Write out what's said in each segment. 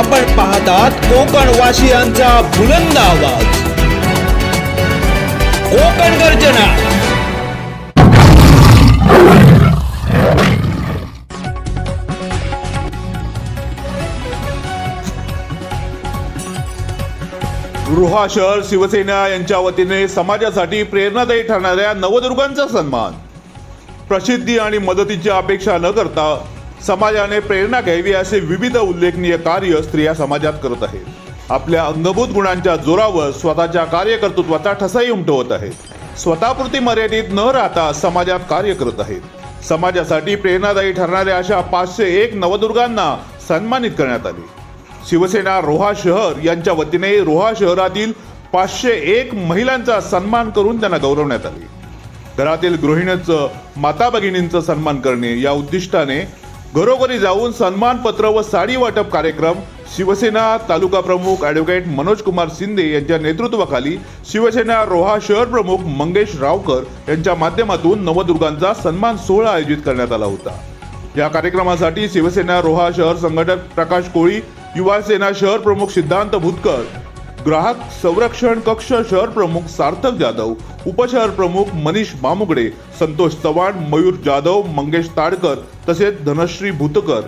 आपण पाहतात कोकण वासियांचा बुलंद आवाज. कोकण गर्जना. रोहा शहर शिवसेना यांच्या वतीने समाजासाठी प्रेरणादायी ठरणाऱ्या नवदुर्गांचा सन्मान. प्रसिद्धी आणि मदतीची अपेक्षा न करता समाजाने प्रेरणा घ्यावी असे विविध उल्लेखनीय कार्य स्त्रिया समाजात करत आहेत. आपल्या अंगभूत गुणांच्या जोरावर स्वतःच्या कार्यकर्तृत्वाचा ठसाही उमटवत आहेत. स्वतःपुरती मर्यादित न राहता समाजात कार्य करत आहेत. समाजासाठी प्रेरणादायी ठरणाऱ्या अशा पाचशे एक नवदुर्गांना सन्मानित करण्यात आले. शिवसेना रोहा शहर यांच्या वतीने रोहा शहरातील पाचशे एक महिलांचा सन्मान करून त्यांना गौरवण्यात आले. घरातील गृहिणींचं माता भगिनींचं सन्मान करणे या उद्दिष्टाने घरोघरी जाऊन सन्मानपत्र व साडी वाटप कार्यक्रम शिवसेना तालुका प्रमुख ॲडव्होकेट मनोज कुमार शिंदे यांच्या नेतृत्वाखाली शिवसेना रोहा शहर प्रमुख मंगेश रावकर यांच्या माध्यमातून नवदुर्गांचा सन्मान सोहळा आयोजित करण्यात आला होता. या कार्यक्रमासाठी शिवसेना रोहा शहर संघटक प्रकाश कोळी युवा सेना शहर प्रमुख सिद्धांत भुतकर ग्राहक संरक्षण कक्ष शहर प्रमुख सार्थक जाधव उपशहर प्रमुख मनीष बामुगडे संतोष चव्हाण मयूर जाधव मंगेश ताडकर तसेच धनश्री भूतकर.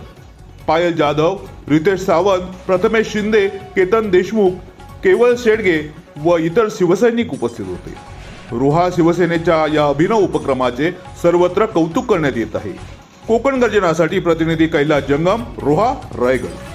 पायल जाधव रितेश सावंत प्रथमेश शिंदे केतन देशमुख केवळ शेडगे व इतर शिवसैनिक उपस्थित होते. रोहा शिवसेनेच्या या अभिनव उपक्रमाचे सर्वत्र कौतुक करण्यात येत आहे. कोकण गर्जनासाठी प्रतिनिधी कैलास जंगम रोहा रायगड.